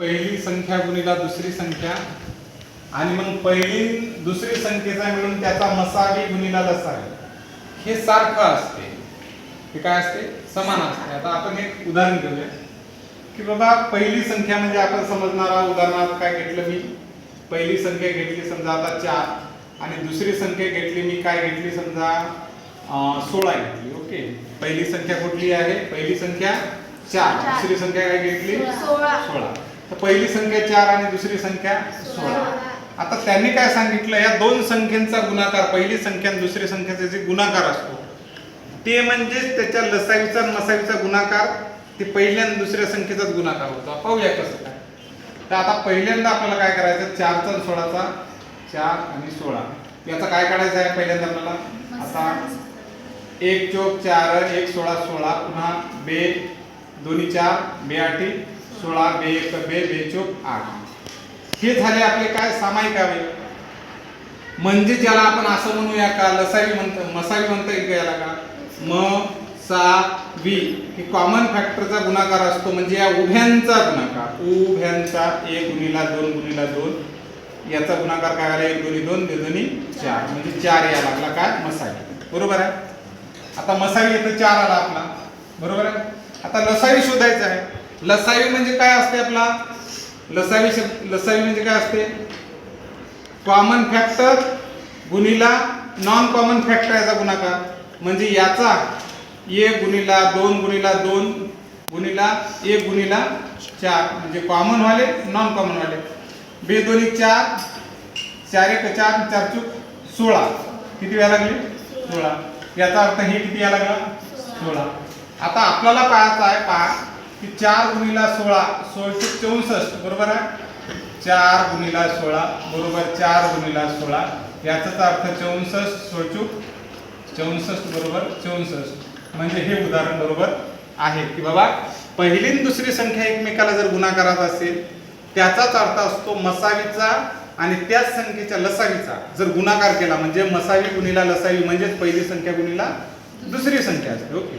पहिली संख्या गुणिला दुसरी संख्या. आणि मग पहिली दुसरी संख्येचा मिळून त्याचा मसावी गुणिला लसावी हे सारखं असते. हे काय असते? समान असते. आता आपण एक उदाहरण घेऊया. की बाबा पहिली संख्या म्हणजे आपण समजणारा उदाहरणार्थ काय घेतलं मी? पहिली संख्या घेतली समजा आता चार. आणि दुसरी संख्या घेतली मी काय घेतली समजा? सोळा घेतली. ओके. पहिली संख्या कुठली आहे? पहिली संख्या चार. दुसरी संख्या काय घेतली? सोळा. तर पहिली संख्या चार आणि दुसरी संख्या सोळा. आता त्यांनी काय सांगितलं? या दोन संख्यांचा गुणाकार पहिली संख्या आणि दुसरी संख्येचा जे गुणाकार असतो ते म्हणजेच त्याच्या लसावीचा मसावीचा गुणाकार ते पहिल्या आणि दुसऱ्या संख्येचाच गुणाकार होतो. पाहूया कसं काय. तर आता पहिल्यांदा आपल्याला काय करायचं? चारचा आणि सोळाचा. चार आणि सोळा. याचा काय काढायचं आहे पहिल्यांदा आपल्याला? आता एक चोक चार एक सोळा सोळा पुन्हा बे दोन्ही चार बे आठी सोळा बे एक बे बेचोक आठ. हे झाले आपले काय सामायिक अवयव म्हणजे ज्याला आपण असं म्हणूया का लसावी म्हणतो मसावी म्हणता येईल याला का? म सा वी. हे कॉमन फॅक्टरचा गुणाकार असतो म्हणजे या उभ्यांचा गुणाकार. उभ्यांचा एक गुणीला दोन गुणीला दोन. याचा गुणाकार काय आला? एक दोन्ही दोन दोन्ही चार. म्हणजे चार या लागला काय मसावी. बरोबर आहे? आता मसावी येतं चार आला आपला. बरोबर आहे? आता लसावी शोधायचा आहे. लसावी म्हणजे काय असते आपला? लसावी शब्द लसावी म्हणजे काय असते? कॉमन फॅक्टर गुणिला नॉन कॉमन फॅक्टर याचा गुणाकार. म्हणजे याचा एक गुणिला दोन गुणिला दोन गुणिला एक गुणिला चार. म्हणजे कॉमन वाले नॉन कॉमन वाले. बे दोन्ही चार चार एक चार चार चूक सोळा. किती वेळा लागले? सोळा. याचा अर्थ हे किती यायला लागला? सोळा. आता आपल्याला पाहायचं आहे पहा. की चार गुणिला सोळा सोळशे चौसष्ट बरोबर आहे? चार गुणिला सोळा बरोबर चार गुणिला सोळा याचाच अर्थ चौसष्ट सोळचूक चौसष्ट बरोबर चौसष्ट. म्हणजे हे उदाहरण बरोबर आहे की बाबा पहिली दुसरी संख्या एकमेकाला जर गुणाकारात असेल त्याचाच अर्थ असतो मसावीचा आणि त्याच संख्येच्या लसावीचा. जर गुणाकार केला म्हणजे मसावी गुणिला लसावी म्हणजेच पहिली संख्या गुणिला दुसरी संख्या असते ओके.